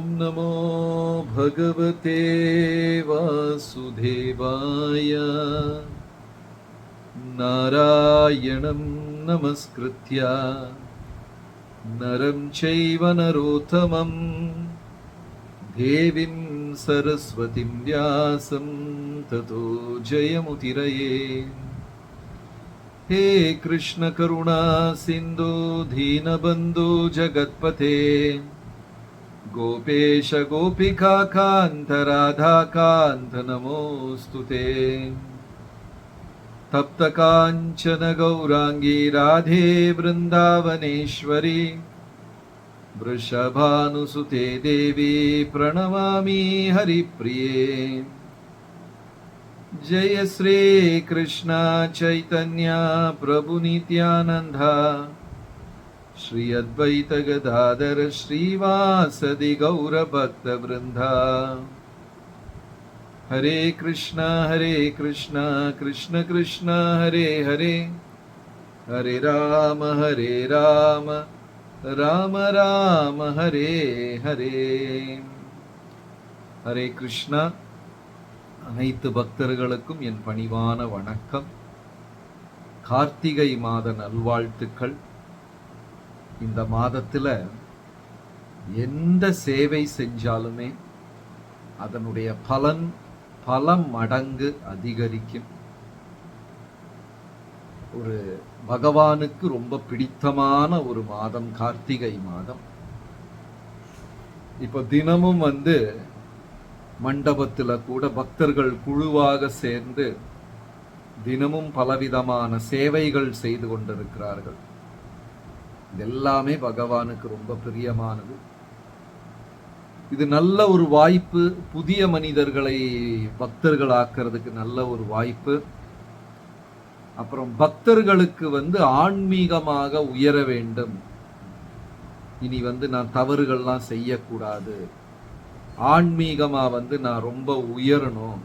ॐ नमो भगवते वासुदेवाय। नारायणं नमस्कृत्य। नरं चैव नरोत्तमं देवीं सरस्वतीं व्यासं ततो जयमुतिरये हे कृष्णकरुणा सिन्धु दीनबन्धु जगत्पते गोपेश गोपिका कान्त राधा कान्त नमोऽस्तु ते। तप्तकाञ्चन गौराङ्गी राधे वृन्दावनेश्वरी वृषभानुसुते देवी प्रणमामि हरिप्रिये। जय श्रीकृष्ण चैतन्य प्रभुनित्यानन्दा श्री अद्वैत गदाधर श्रीवासदि गौरभक्तवृन्दा हरे कृष्ण हरे कृष्ण कृष्ण कृष्ण हरे हरे हरे राम हरे राम राम राम हरे हरे ஹரே கிருஷ்ணா அனைத்து பக்தர்களுக்கும் என் பணிவான வணக்கம் கார்த்திகை மாத நல்வாழ்த்துக்கள் இந்த மாதத்துல எந்த சேவை செஞ்சாலுமே அதனுடைய பலன் பல மடங்கு அதிகரிக்கும். ஒரு பகவானுக்கு ரொம்ப பிடித்தமான ஒரு மாதம் கார்த்திகை மாதம். இப்போ தினமும் வந்து மண்டபத்துல கூட பக்தர்கள் குழுவாக சேர்ந்து தினமும் பலவிதமான சேவைகள் செய்து கொண்டிருக்கிறார்கள். இதெல்லாமே பகவானுக்கு ரொம்ப பிரியமானது. இது நல்ல ஒரு வாய்ப்பு புதிய மனிதர்களை பக்தர்கள் ஆக்கிறதுக்கு நல்ல ஒரு வாய்ப்பு. அப்புறம் பக்தர்களுக்கு வந்து ஆன்மீகமாக உயர வேண்டும். இனி வந்து நான் தவறுகள்லாம் செய்யக்கூடாது. ஆன்மீகமா வந்து நான் ரொம்ப உயரணும்.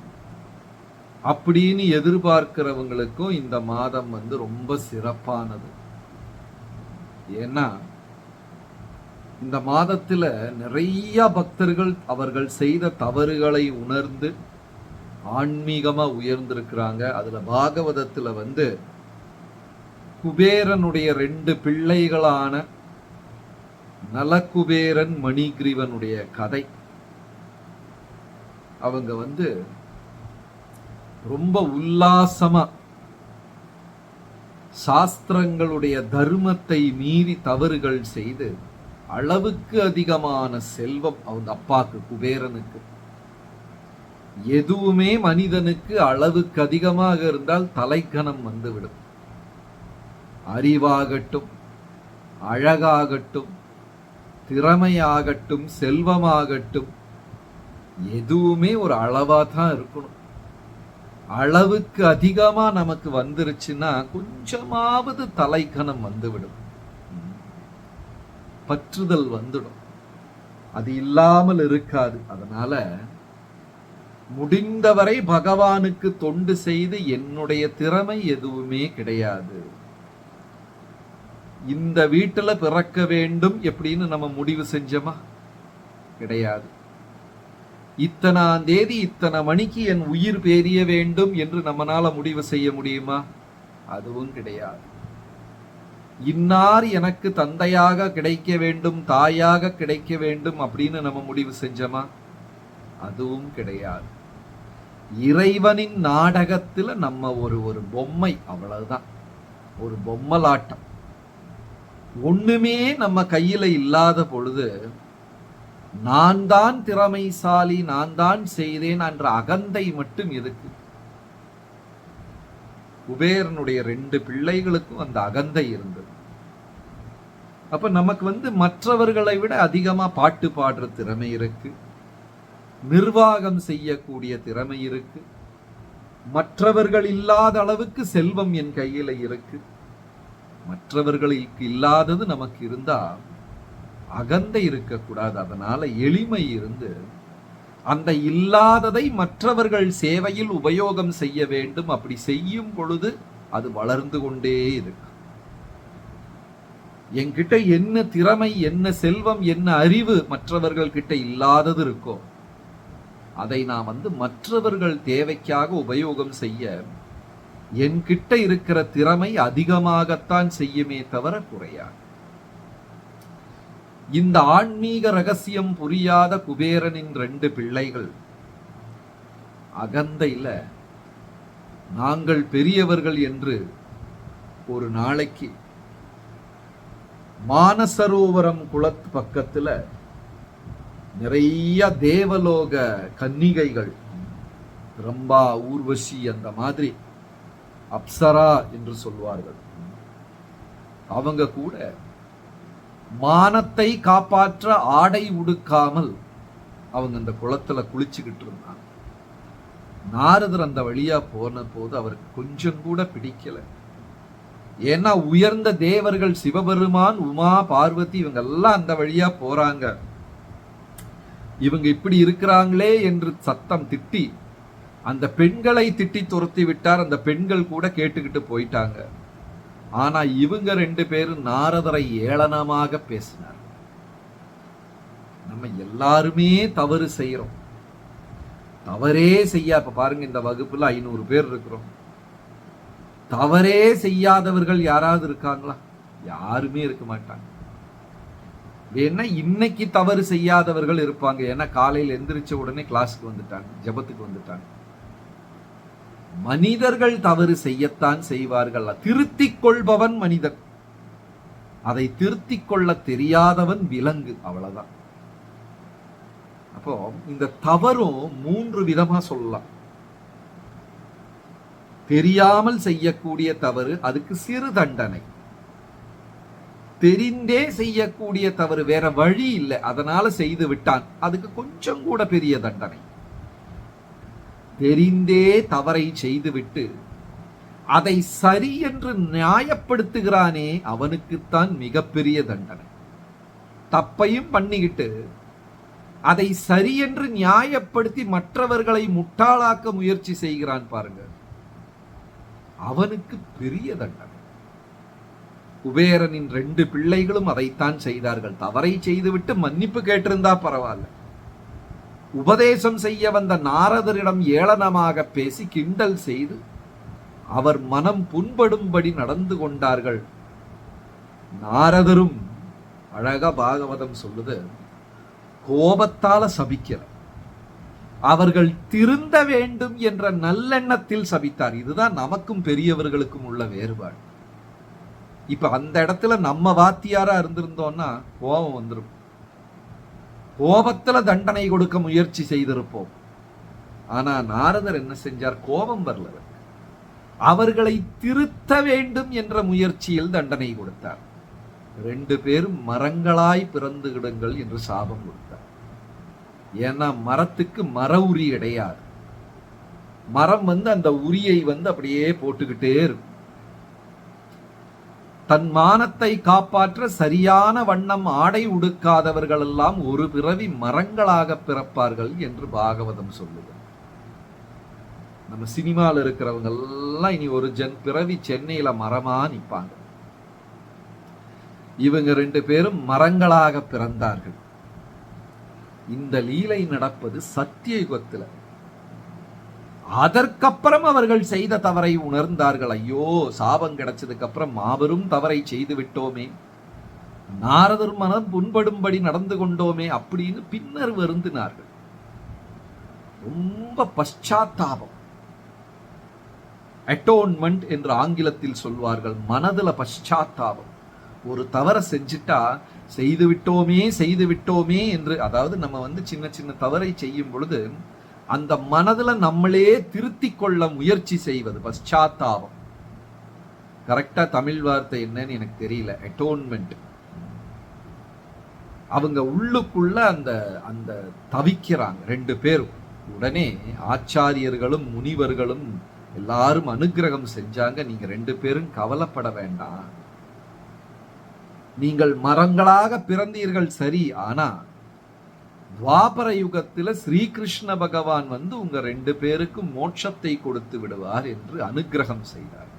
அப்படின்னு எதிர்பார்க்கிறவங்களுக்கும் இந்த மாதம் வந்து ரொம்ப சிறப்பானது. ஏன்னா இந்த மாதத்துல நிறைய பக்தர்கள் அவர்கள் செய்த தவறுகளை உணர்ந்து ஆன்மீகமா உயர்ந்திருக்கிறாங்க. அதுல பாகவதத்துல வந்து குபேரனுடைய ரெண்டு பிள்ளைகளான நலகுபேரன் மணிகிரீவனுடைய கதை. அவங்க வந்து ரொம்ப உல்லாசமா சாஸ்திரங்களுடைய தர்மத்தை மீறி தவறுகள் செய்து அளவுக்கு அதிகமான செல்வம் அவங்க அப்பாக்கு குபேரனுக்கு. எதுவுமே மனிதனுக்கு அளவுக்கு அதிகமாக இருந்தால் தலைக்கணம் வந்துவிடும். அறிவாகட்டும் அழகாகட்டும் திறமையாகட்டும் செல்வமாகட்டும் எதுவுமே ஒரு அளவாக தான் இருக்கணும். அளவுக்கு அதிகமா நமக்கு வந்துருச்சுன்னா கொஞ்சமாவது தலைக்கணம் வந்துவிடும். பற்றுதல் வந்துடும். அது இல்லாமல் இருக்காது. அதனால முடிந்தவரை பகவானுக்கு தொண்டு செய்து என்னுடைய திறமை எதுவுமே கிடையாது. இந்த வீட்டில் பிறக்க வேண்டும் எப்படின்னு நம்ம முடிவு செஞ்சோமா? கிடையாது. இத்தனாம் தேதி இத்தனை மணிக்கு என் உயிர் பேரிய வேண்டும் என்று நம்மனால முடிவு செய்ய முடியுமா? அதுவும் கிடையாது. இன்னார் எனக்கு தந்தையாக கிடைக்க வேண்டும் தாயாக கிடைக்க வேண்டும் அப்படின்னு நம்ம முடிவு செஞ்சோமா? அதுவும் கிடையாது. இறைவனின் நாடகத்துல நம்ம ஒரு ஒரு பொம்மை அவ்வளவுதான். ஒரு பொம்மலாட்டம். ஒண்ணுமே நம்ம கையில இல்லாத பொழுது நான் தான் திறமைசாலி நான் தான் செய்தேன் என்ற அகந்தை மட்டும் எதுக்கு? குபேரனுடைய ரெண்டு பிள்ளைகளுக்கும் அந்த அகந்தை இருந்தது. அப்ப நமக்கு வந்து மற்றவர்களை விட அதிகமா பாட்டு பாடுற திறமை இருக்கு. நிர்வாகம் செய்யக்கூடிய திறமை இருக்கு. மற்றவர்கள் இல்லாத அளவுக்கு செல்வம் என் கையில இருக்கு. மற்றவர்களுக்கு இல்லாதது நமக்கு இருந்தா அகந்தை இருக்கக்கூடாது. அதனால எளிமை இருந்து அந்த இல்லாததை மற்றவர்கள் சேவையில் உபயோகம் செய்ய வேண்டும். அப்படி செய்யும் பொழுது அது வளர்ந்து கொண்டே இருக்கு. என்கிட்ட என்ன திறமை என்ன செல்வம் என்ன அறிவு மற்றவர்கள் கிட்ட இல்லாதது இருக்கோ அதை நான் வந்து மற்றவர்கள் தேவைக்காக உபயோகம் செய்ய என்கிட்ட இருக்கிற திறமை அதிகமாகத்தான் செய்யுமே தவிர குறையாது. இந்த ஆன்மீக ரகசியம் புரியாத குபேரனின் ரெண்டு பிள்ளைகள். அகந்தையில நாங்கள் பெரியவர்கள் என்று ஒரு நாளைக்கு மானசரோவரம் குளத்து பக்கத்துல நிறைய தேவலோக கன்னிகைகள் ரம்பா ஊர்வசி அந்த மாதிரி அப்சரா என்று சொல்வார்கள். அவங்க கூட மானத்தை காப்பாற்ற ஆடை உடுக்காமல் அவங்க அந்த குளத்துல குளிச்சுக்கிட்டு இருந்தாங்க. நாரதர் அந்த வழியா போன போது அவருக்கு கொஞ்சம் கூட பிடிக்கல. ஏன்னா உயர்ந்த தேவர்கள் சிவபெருமான் உமா பார்வதி இவங்க எல்லாம் அந்த வழியா போறாங்க. இவங்க இப்படி இருக்கிறாங்களே என்று சத்தம் திட்டி அந்த பெண்களை திட்டி துரத்தி விட்டார். அந்த பெண்கள் கூட கேட்டுக்கிட்டு போயிட்டாங்க. ஆனா இவங்க ரெண்டு பேரும் நாரதரை ஏளனமாக பேசினார். நம்ம எல்லாருமே தவறு செய்யறோம் தவறே செய்யா இப்ப பாருங்க இந்த வகுப்புல ஐநூறு பேர் இருக்கிறோம். தவறே செய்யாதவர்கள் யாராவது இருக்காங்களா? யாருமே இருக்க மாட்டாங்க. ஏன்னா இன்னைக்கு தவறு செய்யாதவர்கள் இருப்பாங்க. ஏன்னா காலையில் எந்திரிச்ச உடனே கிளாஸுக்கு வந்துட்டாங்க ஜபத்துக்கு வந்துட்டாங்க. மனிதர்கள் தவறு செய்யத்தான் செய்வார்கள். திருத்திக் கொள்பவன் மனிதன். அதை திருத்திக் கொள்ள தெரியாதவன் விலங்கு. அவ்வளவுதான். அப்போ இந்த தவறும் மூன்று விதமா சொல்லலாம். தெரியாமல் செய்யக்கூடிய தவறு அதுக்கு சிறு தண்டனை. தெரிந்தே செய்யக்கூடிய தவறு வேற வழி இல்லை. அதனால செய்து விட்டான். அதுக்கு கொஞ்சம் கூட பெரிய தண்டனை. தெரிந்தே தவறை செய்துவிட்டு அதை சரி என்று நியாயப்படுத்துகிறானே அவனுக்குத்தான் மிகப்பெரிய தண்டனை. தப்பையும் பண்ணிக்கிட்டு அதை சரி என்று நியாயப்படுத்தி மற்றவர்களை முட்டாளாக்க முயற்சி செய்கிறான் பாருங்க. அவனுக்கு பெரிய தண்டனை. குபேரனின் ரெண்டு பிள்ளைகளும் அதைத்தான் செய்தார்கள். தவறை செய்துவிட்டு மன்னிப்பு கேட்டிருந்தா பரவாயில்ல. உபதேசம் செய்ய வந்த நாரதரிடம் ஏளனமாக பேசி கிண்டல் செய்து அவர் மனம் புண்படும்படி நடந்து கொண்டார்கள். நாரதரும் அழக பாகவதம் சொல்லுது கோபத்தால சபிக்கிற அவர்கள் திருந்த வேண்டும் என்ற நல்லெண்ணத்தில் சபித்தார். இதுதான் நமக்கும் பெரியவர்களுக்கும் உள்ள வேறுபாடு. இப்ப அந்த இடத்துல நம்ம வாத்தியாரா இருந்திருந்தோம்னா கோபம் வந்துடும் கோபத்தில் தண்டனை கொடுக்க முயற்சி செய்திருப்போம். ஆனால் நாரதர் என்ன செஞ்சார்? கோபம் வரல அவர்களை திருத்த வேண்டும் என்ற முயற்சியில் தண்டனை கொடுத்தார். ரெண்டு பேரும் மரங்களாய் பிறந்துகிடுங்கள் என்று சாபம் கொடுத்தார். ஏன்னா மரத்துக்கு மர உரி கிடையாது மரம் வந்து அந்த உரியை வந்து அப்படியே போட்டுக்கிட்டே இருக்கும். தன் மானத்தை காப்பாற்ற சரியான வண்ணம் ஆடை உடுக்காதவர்கள் எல்லாம் ஒரு பிறவி மரங்களாக பிறப்பார்கள் என்று பாகவதம் சொல்லுது. நம்ம சினிமாவில் இருக்கிறவங்க எல்லாம் இனி ஒரு ஜென் பிறவி சென்னையில மரமா நிற்பாங்க இவங்க ரெண்டு பேரும் மரங்களாக பிறந்தார்கள். இந்த லீலை நடப்பது சத்திய யுகத்தில் அதற்கப்புறம் அவர்கள் செய்த தவறை உணர்ந்தார்கள். ஐயோ சாபம் கிடைச்சதுக்கு அப்புறம் மாபெரும் தவறை செய்து விட்டோமே நாரதர் மனம் புண்படும்படி நடந்து கொண்டோமே அப்படின்னு பின்னர் வருந்தினார்கள். ரொம்ப பశ్చాத்தாபம் அட்டோன்மெண்ட் என்று ஆங்கிலத்தில் சொல்வார்கள். மனதுல பశ్చాத்தாபம் ஒரு தவறை செஞ்சிட்டா செய்து விட்டோமே செய்து விட்டோமே என்று அதாவது நம்ம வந்து சின்ன சின்ன தவறை செய்யும் பொழுது அந்த மனதுல நம்மளே திருத்தி கொள்ள முயற்சி செய்வது பశ్చాத்தாபம் கரெக்டா தமிழ் வார்த்தை என்னன்னு எனக்கு தெரியல. அட்டோன்மெண்ட் அவங்க உள்ளுக்குள்ள அந்த அந்த தவிக்கிறாங்க ரெண்டு பேரும். உடனே ஆச்சாரியர்களும் முனிவர்களும் எல்லாரும் அனுக்கிரகம் செஞ்சாங்க. நீங்க ரெண்டு பேரும் கவலைப்பட வேண்டாம். நீங்கள் மரங்களாக பிறந்தீர்கள் சரி ஆனா துவாபர யுகத்துல ஸ்ரீகிருஷ்ண பகவான் வந்து உங்க ரெண்டு பேருக்கும் மோட்சத்தை கொடுத்து விடுவார் என்று அனுக்கிரகம் செய்தார்.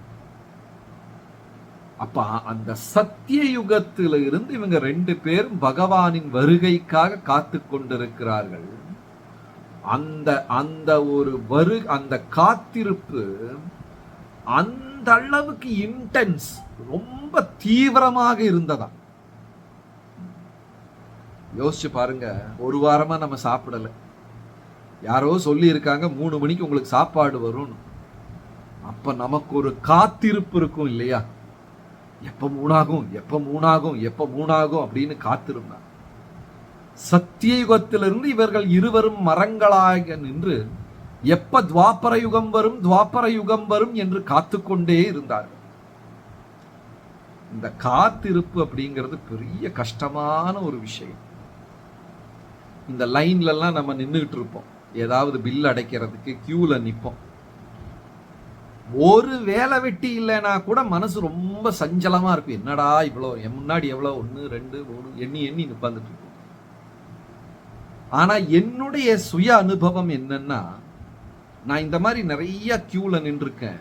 அப்ப அந்த சத்திய யுகத்தில இருந்து இவங்க ரெண்டு பேரும் பகவானின் வருகைக்காக காத்து கொண்டிருக்கிறார்கள். அந்த அந்த ஒரு வரு அந்த காத்திருப்பு அந்த அளவுக்கு இன்டென்ஸ் ரொம்ப தீவிரமாக இருந்ததான் யோசிச்சு பாருங்க ஒரு வாரமா நம்ம சாப்பிடல. யாரோ சொல்லி இருக்காங்க மூணு மணிக்கு உங்களுக்கு சாப்பாடு வரும்னு. அப்ப நமக்கு ஒரு காத்திருப்பு இருக்கும் இல்லையா? எப்ப மூணாகும் எப்ப மூணாகும் எப்ப மூணாகும் அப்படின்னு காத்திருந்தார் சத்திய யுகத்திலிருந்து இவர்கள் இருவரும் மரங்களாக நின்று எப்ப துவாபர யுகம் வரும் துவாபர யுகம் வரும் என்று காத்துக்கொண்டே இருந்தார்கள். இந்த காத்திருப்பு அப்படிங்கிறது பெரிய கஷ்டமான ஒரு விஷயம். இந்த லைன்ல எல்லாம் நம்ம நின்றுக்கிட்டு இருப்போம் ஏதாவது பில் அடைக்கிறதுக்கு க்யூவில் நிற்போம் ஒரு வேலை வெட்டி இல்லைன்னா கூட மனசு ரொம்ப சஞ்சலமா இருக்கும். என்னடா இவ்வளோ என் முன்னாடி எவ்வளோ? ஒன்று ரெண்டு மூணு எண்ணி எண்ணி நிப்பாந்துட்டு இருக்கும். ஆனா என்னுடைய சுய அனுபவம் என்னன்னா நான் இந்த மாதிரி நிறைய க்யூவில் நின்றுருக்கேன்.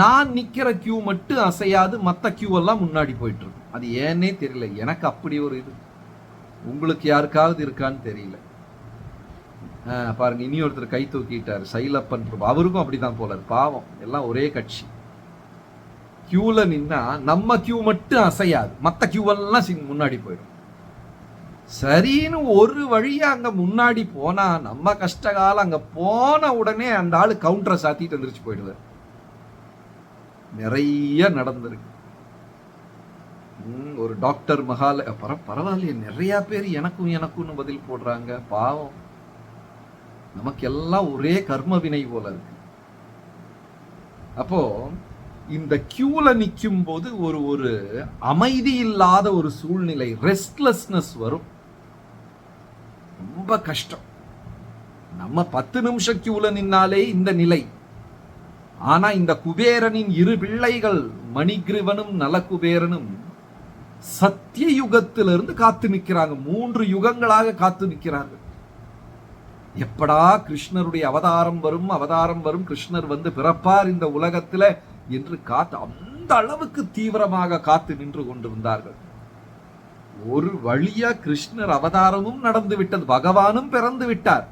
நான் நிக்கிற க்யூ மட்டும் அசையாது மற்ற க்யூ எல்லாம் முன்னாடி போயிட்டுருக்கும் அது ஏன்னே தெரியல. எனக்கு அப்படி ஒரு இது. உங்களுக்கு யாருக்காவது இருக்கான்னு தெரியல. பாருங்க இனி ஒருத்தர் கை தூக்கிட்டார். சைலப்பன் பிரபு. அவருக்கும் அப்படிதான் போல பாவம் எல்லாம் ஒரே கட்சி. கியூல நின்னா நம்ம கியூ மட்டும் அசையாது. மற்ற கியூவெல்லாம் முன்னாடி போயிடும். சரின்னு ஒரு வழியா அங்க முன்னாடி போனா நம்ம கஷ்டகாலம் அங்க போன உடனே அந்த ஆளு கவுண்டரை சாத்திட்டு எந்திரிச்சு போயிடுவார். நிறைய நடந்திருக்கு. ஒரு டாக்டர் மகால பர பரவாயில்லையே நிறைய பேர் எனக்கும் எனக்கும்னு பதில் போடுறாங்க. பாவம். நமக்கு எல்லாம் ஒரே கர்ம வினை போல இருக்கு. அப்போ இந்த கியூல நிற்கும் போது ஒரு ஒரு அமைதி இல்லாத ஒரு சூழ்நிலை ரெஸ்ட்லெஸ்னஸ் வரும். ரொம்ப கஷ்டம். நம்ம பத்து நிமிஷம் கியூல நின்னாலே இந்த நிலை. ஆனா இந்த குபேரனின் இரு பிள்ளைகள் மணிகிருவனும் நலகுபேரனும் சத்திய யுகத்திலிருந்து காத்து நிற்கிறாங்க. மூன்று யுகங்களாக காத்து நிற்கிறார்கள் எப்படா கிருஷ்ணருடைய அவதாரம் வரும் அவதாரம் வரும் கிருஷ்ணர் வந்து பிறப்பார் இந்த உலகத்துல என்று காத்து அந்த அளவுக்கு தீவிரமாக காத்து நின்று கொண்டிருந்தார்கள். ஒரு வழியா கிருஷ்ணர் அவதாரமும் நடந்து விட்டது பகவானும் பிறந்து விட்டார்.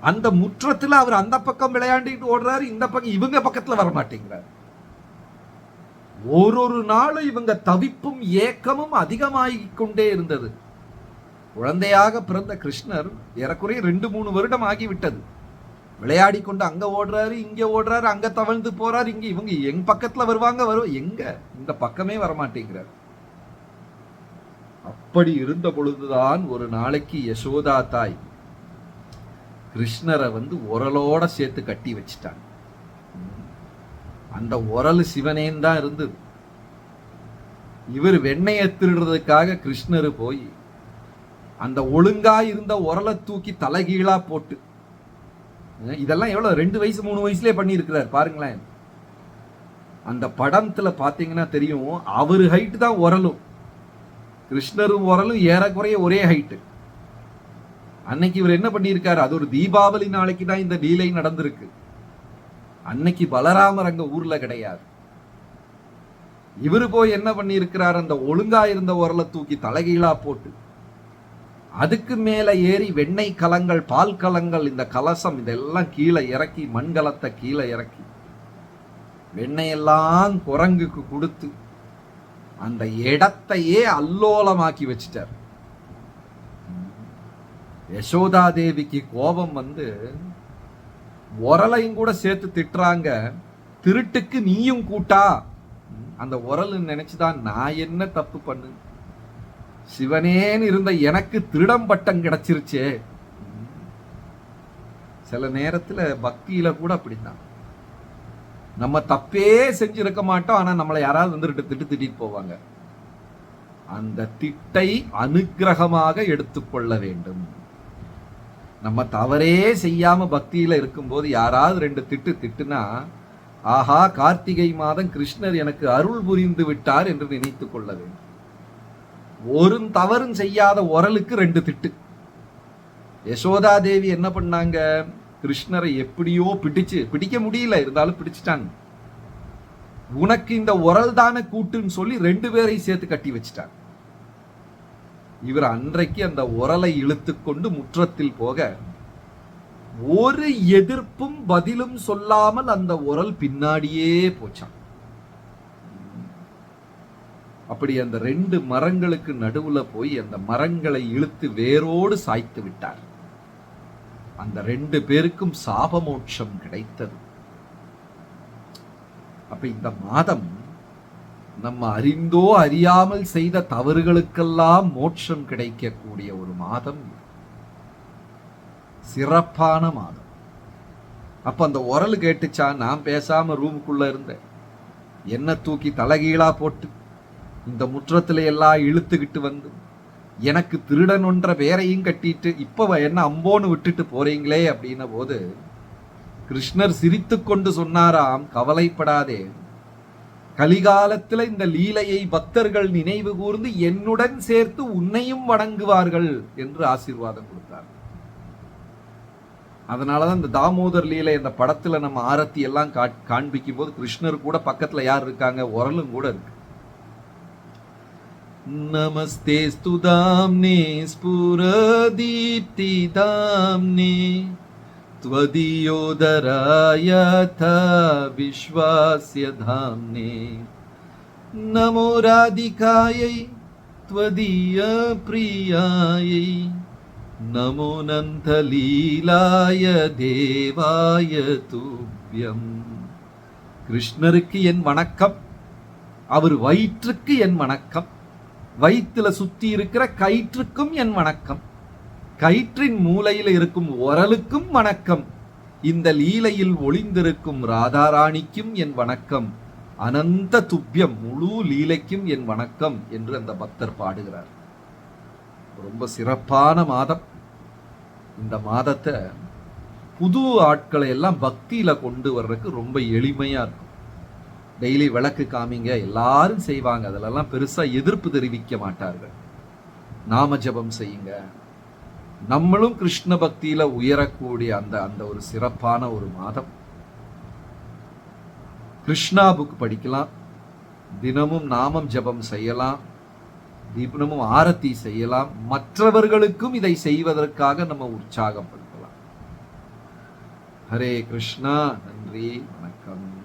அந்த முற்றத்துல அவர் அந்த பக்கம் விளையாண்டிட்டு ஓடுறாரு இந்த பக்கம் இவங்க பக்கத்துல வர மாட்டேங்கிறார் ஒரு ஒரு நாளும் இவங்க தவிப்பும் ஏக்கமும் அதிகமாகிக் கொண்டே இருந்தது. குழந்தையாக பிறந்த கிருஷ்ணர் ஏறக்குறைய ரெண்டு மூணு வருடம் ஆகிவிட்டது. விளையாடி கொண்டு அங்கே ஓடுறாரு இங்கே ஓடுறாரு அங்கே தவழ்ந்து போறாரு இங்கே இவங்க எங் பக்கத்தில் வருவாங்க வரும் எங்க? இந்த பக்கமே வரமாட்டேங்கிறார். அப்படி இருந்த பொழுதுதான் ஒரு நாளைக்கு யசோதா தாய் கிருஷ்ணரை வந்து உரலோட சேர்த்து கட்டி வச்சிட்டாங்க. அந்த உரல் சிவனேன் தான் இருந்தது. இவர் வெண்ணையை திருடுறதுக்காக கிருஷ்ணர் போய் அந்த ஒழுங்கா இருந்த உரலை தூக்கி தலைகீழா போட்டு இதெல்லாம் எவ்வளவு ரெண்டு வயசு மூணு வயசுலயே பண்ணியிருக்கிறார் பாருங்களேன். அந்த படத்துல பாத்தீங்கன்னா தெரியும் அவர் ஹைட்டு தான் உரலும். கிருஷ்ணரும் உரலும் ஏறக்குறைய ஒரே ஹைட்டு அன்னைக்கு இவர் என்ன பண்ணியிருக்காரு? அது ஒரு தீபாவளி நாளைக்கு தான் இந்த லீலை நடந்திருக்கு. அன்னைக்கு பலராமர் அங்க ஊர்ல கிடையாது. இவரு போய் என்ன பண்ணியிருக்கிறார்? அந்த ஒழுங்கா இருந்த உரலை தூக்கி தலைகீழா போட்டு அதுக்கு மேல ஏறி வெண்ணெய் கலங்கள் பால் கலங்கள் இந்த கலசம் இதெல்லாம் கீழே இறக்கி மண்கலத்தை கீழே இறக்கி வெண்ணெயெல்லாம் குரங்குக்கு கொடுத்து அந்த இடத்தையே அல்லோலமாக்கி வச்சிட்டார். யசோதா தேவிக்கு கோபம் வந்து உரலையும் கூட சேர்த்து திட்டுறாங்க. திருட்டுக்கு நீயும் கூட்டா. அந்த உரல் நினைச்சுதான் நான் என்ன தப்பு பண்ணு? சிவனேன்னு இருந்த எனக்கு திருடம் பட்டம் கிடைச்சிருச்சே. சில நேரத்துல பக்தியில கூட அப்படித்தான். நம்ம தப்பே செஞ்சிருக்க மாட்டோம் ஆனா நம்மளை யாராவது வந்துட்டு திட்டு திட்டிட்டு போவாங்க. அந்த திட்டை அனுக்கிரகமாக எடுத்துக்கொள்ள வேண்டும். நம்ம தவறே செய்யாம பக்தியில இருக்கும்போது யாராவது ரெண்டு திட்டு திட்டுனா ஆஹா கார்த்திகை மாதம் கிருஷ்ணர் எனக்கு அருள் புரிந்து விட்டார் என்று நினைத்து கொள்ள வேண்டும். ஒரு தவறும் செய்யாத உரலுக்கு ரெண்டு திட்டு. யசோதா தேவி என்ன பண்ணாங்க? கிருஷ்ணரை எப்படியோ பிடிச்சு பிடிக்க முடியல இருந்தாலும் பிடிச்சிட்டாங்க. உனக்கு இந்த உரல் தானே கூட்டுன்னு சொல்லி ரெண்டு பேரையும் சேர்த்து கட்டி வச்சிட்டாங்க. இவர் அன்றைக்கு அந்த உரலை இழுத்துக்கொண்டு முற்றத்தில் போக ஒரு எதிர்ப்பும் பதிலும் சொல்லாமல் அந்த உரல் பின்னாடியே போச்சான். அப்படி அந்த ரெண்டு மரங்களுக்கு நடுவுல போய் அந்த மரங்களை இழுத்து வேரோடு சாய்த்து விட்டார். அந்த ரெண்டு பேருக்கும் சாபமோட்சம் கிடைத்தது. அப்ப இந்த மாதம் நம்ம அறிந்தோ அறியாமல் செய்த தவறுகளுக்கெல்லாம் மோட்சம் கிடைக்கக்கூடிய ஒரு மாதம் சிறப்பான மாதம். அப்ப அந்த உரல் கேட்டுச்சா? நான் பேசாம ரூமுக்குள்ள இருந்தேன். என்ன தூக்கி தலைகீழா போட்டு இந்த முற்றத்துல எல்லாம் இழுத்துக்கிட்டு வந்து எனக்கு திருடன் ஒன்ற பேரையும் கட்டிட்டு இப்ப என்ன அம்போன்னு விட்டுட்டு போறீங்களே அப்படின்ன போது கிருஷ்ணர் சிரித்து கொண்டு சொன்னாராம் கவலைப்படாதே. கலிகாலத்துல இந்த லீலையை பக்தர்கள் நினைவு கூர்ந்து என்னுடன் சேர்த்து உன்னையும் வணங்குவார்கள் என்று ஆசீர்வாதம் கொடுத்தார். அதனாலதான் இந்த தாமோதர் லீலை அந்த படத்துல நம்ம ஆரத்தி எல்லாம் காட்- காண்பிக்கும் போது கிருஷ்ணர் கூட பக்கத்துல யார் இருக்காங்க? உரலும் கூட இருக்கு. நமஸ்தே ஸ்துதாம்னே ஸ்புரதீப்திதாம்னே त्वदीयोदरायथ विश्वास्य धाम्ने नमो राधिकायै त्वदीयप्रियायै नमो नन्दलीलाय தேவாய துப்யம் கிருஷ்ணருக்கு என் வணக்கம் அவர் வயிற்றுக்கு என் வணக்கம் வயிற்றுல சுத்தி இருக்கிற கயிற்றுக்கும் என் வணக்கம் கயிற்றின் மூலையில் இருக்கும் ஒரலுக்கும் வணக்கம். இந்த லீலையில் ஒளிந்திருக்கும் ராதாராணிக்கும் என் வணக்கம். அனந்த துப்பியம் முழு லீலைக்கும் என் வணக்கம் என்று அந்த பக்தர் பாடுகிறார். ரொம்ப சிறப்பான மாதம். இந்த மாதத்தை புது ஆட்களை எல்லாம் பக்தியில கொண்டு வர்றதுக்கு ரொம்ப எளிமையா இருக்கும். டெய்லி விளக்கு காமிங்க எல்லாரும் செய்வாங்க. அதிலெல்லாம் பெருசா எதிர்ப்பு தெரிவிக்க மாட்டார்கள். நாம ஜெபம் செய்யுங்க. நம்மளும் கிருஷ்ண பக்தியில உயரக்கூடிய அந்த அந்த ஒரு சிறப்பான ஒரு மாதம். கிருஷ்ணா புக் படிக்கலாம். தினமும் நாமம் ஜெபம் செய்யலாம். தினமும் ஆரத்தி செய்யலாம். மற்றவர்களுக்கும் இதை செய்வதற்காக நம்ம உற்சாகப்படுத்தலாம். ஹரே கிருஷ்ணா நன்றி வணக்கம்.